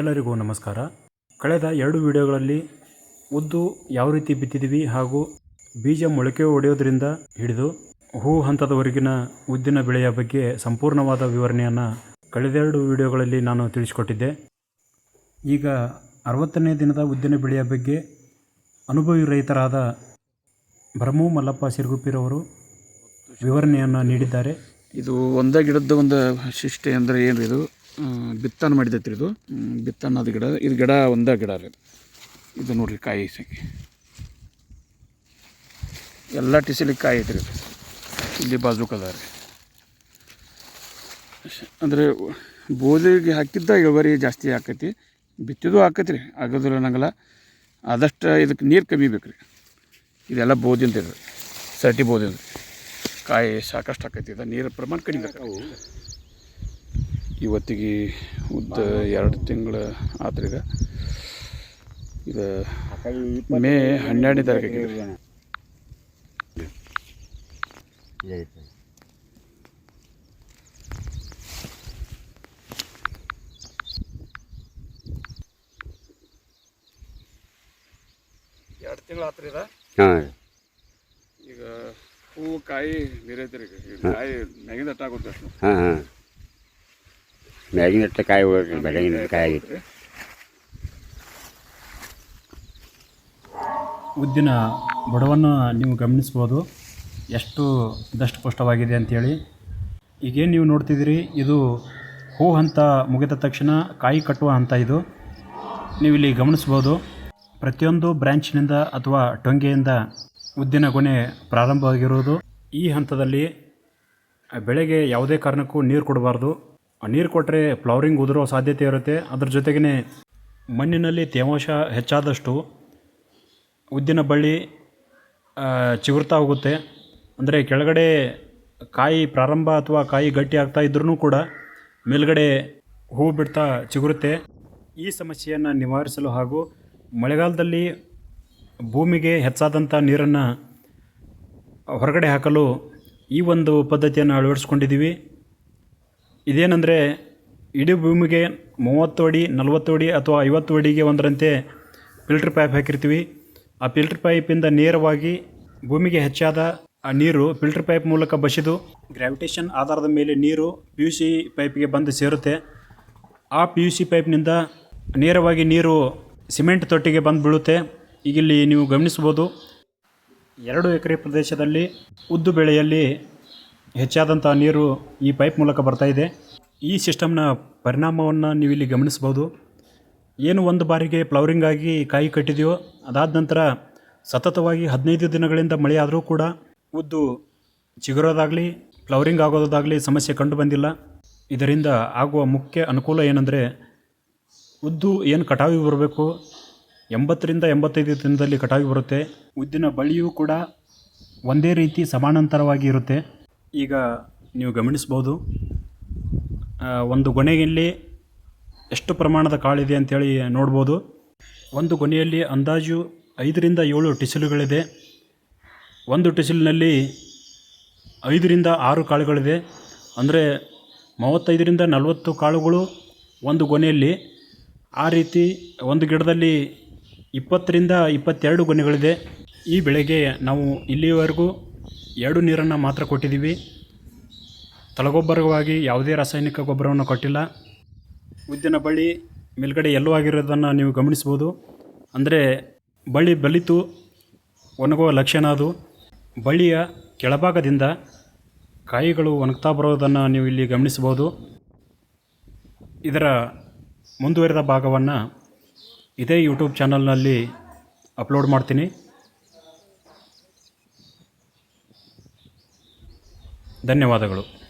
ಎಲ್ಲರಿಗೂ ನಮಸ್ಕಾರ. ಕಳೆದ ಎರಡು ವಿಡಿಯೋಗಳಲ್ಲಿ ಉದ್ದು ಯಾವ ರೀತಿ ಬಿತ್ತಿದ್ದೀವಿ ಹಾಗೂ ಬೀಜ ಮೊಳಕೆ ಹೊಡೆಯೋದ್ರಿಂದ ಹಿಡಿದು ಹೂ ಹಂತದವರೆಗಿನ ಉದ್ದಿನ ಬೆಳೆಯ ಬಗ್ಗೆ ಸಂಪೂರ್ಣವಾದ ವಿವರಣೆಯನ್ನು ಕಳೆದೆರಡು ವಿಡಿಯೋಗಳಲ್ಲಿ ನಾನು ತಿಳಿಸಿಕೊಟ್ಟಿದ್ದೆ. ಈಗ ಅರವತ್ತನೇ ದಿನದ ಉದ್ದಿನ ಬೆಳೆಯ ಬಗ್ಗೆ ಅನುಭವಿ ರೈತರಾದ ಬ್ರಹ್ಮು ಮಲ್ಲಪ್ಪ ಸಿರುಗುಪ್ಪಿರವರು ವಿವರಣೆಯನ್ನು ನೀಡಿದ್ದಾರೆ. ಇದು ಒಂದೇ ಗಿಡದ ಒಂದು ಶಿಷ್ಟೆ ಅಂದರೆ ಏನು ಇದು? ಬಿತ್ತನೆ ಮಾಡಿದೈತಿ ಇದು. ಬಿತ್ತನ ಬಿತ್ತನೆ ಗಿಡ, ಇದು ಗಿಡ ಒಂದೇ ಗಿಡ ರೀ ಇದು. ನೋಡ್ರಿ ಕಾಯಿ ಸಂಖ್ಯೆ ಎಲ್ಲ ಟಿಸಿಲಿ ಕಾಯಿ ಐತ್ರಿ ಇಲ್ಲಿ ಬಾಜುಕ್ ಅದ ರೀ. ಅಂದರೆ ಬೋದಿಗೆ ಹಾಕಿದ್ದ ಇಳುವರಿ ಜಾಸ್ತಿ ಆಕೈತಿ. ಬಿತ್ತಿದ್ದು ಆಕೈತಿ ರೀ ಅನ್ನಂಗಿಲ್ಲ. ಆದಷ್ಟು ಇದಕ್ಕೆ ನೀರು ಕಮ್ಮಿ ಬೇಕು ರೀ. ಇದೆಲ್ಲ ಬೋದಿಂದ ಸರ್ಟಿ ಬೋದಿಂದ. ಕಾಯಿ ಸಾಕಷ್ಟು ಆಕೈತಿ, ಇದು ನೀರು ಪ್ರಮಾಣ ಕಡಿಮೆ. ಇವತ್ತಿಗೆ ಉದ್ದ ಎರಡು ತಿಂಗಳ ಆತ್ರಿ ಇದು ಮೇ ಹನ್ನೆರಡನೇ ತಾರೀಕಿಗೆ. ಎರಡು ತಿಂಗಳು ಆತ್ರಿ ಇದು ಹಾಂ. ಈಗ ಹೂವು ಕಾಯಿ ಬೇರೆ ಕಾಯಿ ಮ್ಯಾಗಿಂದ ಅಟ್ಟಾಗುತ್ತೆ ಅಷ್ಟು ಹಾಂ ಹಾಂ. ಮ್ಯಾಗಿನ ಕಾಯಿ ಹೋಗಿ ಬೆಳಗಿನ ಕಾಯಿ ಆಗಿತ್ತು ಉದ್ದಿನ ಬುಡವನ್ನು ನೀವು ಗಮನಿಸ್ಬೋದು. ಎಷ್ಟು ದಷ್ಟಪುಷ್ಟವಾಗಿದೆ ಅಂಥೇಳಿ ಈಗೇನು ನೀವು ನೋಡ್ತಿದ್ದೀರಿ, ಇದು ಹೂ ಹಂತ ಮುಗಿದ ತಕ್ಷಣ ಕಾಯಿ ಕಟ್ಟುವ ಹಂತ ಇದು. ನೀವು ಇಲ್ಲಿ ಗಮನಿಸ್ಬೋದು, ಪ್ರತಿಯೊಂದು ಬ್ರ್ಯಾಂಚ್ನಿಂದ ಅಥವಾ ಟೊಂಗೆಯಿಂದ ಉದ್ದಿನ ಗೊನೆ ಪ್ರಾರಂಭವಾಗಿರುವುದು ಈ ಹಂತದಲ್ಲಿ ಬೆಳೆಗೆ ಯಾವುದೇ ಕಾರಣಕ್ಕೂ ನೀರು ಕೊಡಬಾರ್ದು. ನೀರು ಕೊಟ್ಟರೆ ಫ್ಲವರಿಂಗ್ ಉದುರೋ ಸಾಧ್ಯತೆ ಇರುತ್ತೆ. ಅದ್ರ ಜೊತೆಗೇ ಮಣ್ಣಿನಲ್ಲಿ ತೇವಾಂಶ ಹೆಚ್ಚಾದಷ್ಟು ಉದ್ದಿನ ಬಳ್ಳಿ ಚಿಗುರ್ತಾ ಹೋಗುತ್ತೆ. ಅಂದರೆ ಕೆಳಗಡೆ ಕಾಯಿ ಪ್ರಾರಂಭ ಅಥವಾ ಕಾಯಿ ಗಟ್ಟಿ ಆಗ್ತಾ ಇದ್ರೂ ಕೂಡ ಮೇಲುಗಡೆ ಹೂ ಬಿಡ್ತಾ ಚಿಗುರುತ್ತೆ. ಈ ಸಮಸ್ಯೆಯನ್ನು ನಿವಾರಿಸಲು ಹಾಗೂ ಮಳೆಗಾಲದಲ್ಲಿ ಭೂಮಿಗೆ ಹೆಚ್ಚಾದಂಥ ನೀರನ್ನು ಹೊರಗಡೆ ಹಾಕಲು ಈ ಒಂದು ಪದ್ಧತಿಯನ್ನು ಅಳವಡಿಸ್ಕೊಂಡಿದ್ದೀವಿ. ಇದೇನೆಂದರೆ ಇಡೀ ಭೂಮಿಗೆ ಮೂವತ್ತು ಅಡಿ, ನಲ್ವತ್ತು ಅಡಿ ಅಥವಾ ಐವತ್ತು ಅಡಿಗೆ ಒಂದರಂತೆ ಫಿಲ್ಟರ್ ಪೈಪ್ ಹಾಕಿರ್ತೀವಿ. ಆ ಫಿಲ್ಟರ್ ಪೈಪಿಂದ ನೇರವಾಗಿ ಭೂಮಿಗೆ ಹೆಚ್ಚಾದ ಆ ನೀರು ಫಿಲ್ಟರ್ ಪೈಪ್ ಮೂಲಕ ಬಸಿದು ಗ್ರಾವಿಟೇಷನ್ ಆಧಾರದ ಮೇಲೆ ನೀರು ಪಿ ಯು ಸಿ ಪೈಪಿಗೆ ಬಂದು ಸೇರುತ್ತೆ. ಆ ಪಿ ಯು ಸಿ ಪೈಪ್ನಿಂದ ನೇರವಾಗಿ ನೀರು ಸಿಮೆಂಟ್ ತೊಟ್ಟಿಗೆ ಬಂದು ಬೀಳುತ್ತೆ ಈಗ ಇಲ್ಲಿ ನೀವು ಗಮನಿಸ್ಬೋದು ಎರಡು ಎಕರೆ ಪ್ರದೇಶದಲ್ಲಿ ಉದ್ದು ಬೆಳೆಯಲ್ಲಿ ಹೆಚ್ಚಾದಂಥ ನೀರು ಈ ಪೈಪ್ ಮೂಲಕ ಬರ್ತಾ ಇದೆ. ಈ ಸಿಸ್ಟಮ್ನ ಪರಿಣಾಮವನ್ನು ನೀವು ಇಲ್ಲಿ ಗಮನಿಸ್ಬೋದು ಏನು ಒಂದು ಬಾರಿಗೆ ಫ್ಲವರಿಂಗ್ ಆಗಿ ಕಾಯಿ ಕಟ್ಟಿದೆಯೋ, ಅದಾದ ನಂತರ ಸತತವಾಗಿ ಹದಿನೈದು ದಿನಗಳಿಂದ ಮಳೆ ಆದರೂ ಕೂಡ ಉದ್ದು ಚಿಗುರೋದಾಗಲಿ ಫ್ಲವರಿಂಗ್ ಆಗೋದಾಗಲಿ ಸಮಸ್ಯೆ ಕಂಡು ಬಂದಿಲ್ಲ. ಇದರಿಂದ ಆಗುವ ಮುಖ್ಯ ಅನುಕೂಲ ಏನಂದರೆ, ಉದ್ದು ಏನು ಕಟಾವಿ ಬರಬೇಕು, ಎಂಬತ್ತರಿಂದ ಎಂಬತ್ತೈದು ದಿನದಲ್ಲಿ ಕಟಾವಿ ಬರುತ್ತೆ. ಉದ್ದಿನ ಬಳಿಯೂ ಕೂಡ ಒಂದೇ ರೀತಿ ಸಮಾನಾಂತರವಾಗಿ ಇರುತ್ತೆ. ಈಗ ನೀವು ಗಮನಿಸ್ಬೋದು ಒಂದು ಗೊನೆಯಲ್ಲಿ ಎಷ್ಟು ಪ್ರಮಾಣದ ಕಾಳಿದೆ ಅಂತೇಳಿ ನೋಡ್ಬೋದು. ಒಂದು ಗೊನೆಯಲ್ಲಿ ಅಂದಾಜು ಐದರಿಂದ ಏಳು ಟಿಸಿಲುಗಳಿದೆ. ಒಂದು ಟಿಸಿಲಿನಲ್ಲಿ ಐದರಿಂದ ಆರು ಕಾಳುಗಳಿದೆ. ಅಂದರೆ ಮೂವತ್ತೈದರಿಂದ ನಲವತ್ತು ಕಾಳುಗಳು ಒಂದು ಗೊನೆಯಲ್ಲಿ. ಆ ರೀತಿ ಒಂದು ಗಿಡದಲ್ಲಿ ಇಪ್ಪತ್ತರಿಂದ ಇಪ್ಪತ್ತೆರಡು ಗೊನೆಗಳಿದೆ. ಈ ಬೆಳೆಗೆ ನಾವು ಇಲ್ಲಿಯವರೆಗೂ ಎರಡು ನೀರನ್ನು ಮಾತ್ರ ಕೊಟ್ಟಿದ್ದೀವಿ. ತಳಗೊಬ್ಬರವಾಗಿ ಯಾವುದೇ ರಾಸಾಯನಿಕ ಗೊಬ್ಬರವನ್ನು ಕೊಟ್ಟಿಲ್ಲ. ಉದ್ದಿನ ಬಳ್ಳಿ ಮೇಲ್ಗಡೆ ಎಲ್ಲೋ ಆಗಿರೋದನ್ನು ನೀವು ಗಮನಿಸ್ಬೋದು ಅಂದರೆ ಬಳ್ಳಿ ಬಲಿತು ಒಣಗುವ ಲಕ್ಷಣ ಅದು. ಬಳ್ಳಿಯ ಕೆಳಭಾಗದಿಂದ ಕಾಯಿಗಳು ಒಣಗ್ತಾ ಬರೋದನ್ನು ನೀವು ಇಲ್ಲಿ ಗಮನಿಸ್ಬೋದು ಇದರ ಮುಂದುವರೆದ ಭಾಗವನ್ನು ಇದೇ ಯೂಟ್ಯೂಬ್ ಚಾನಲ್ನಲ್ಲಿ ಅಪ್ಲೋಡ್ ಮಾಡ್ತೀನಿ. ಧನ್ಯವಾದಗಳು.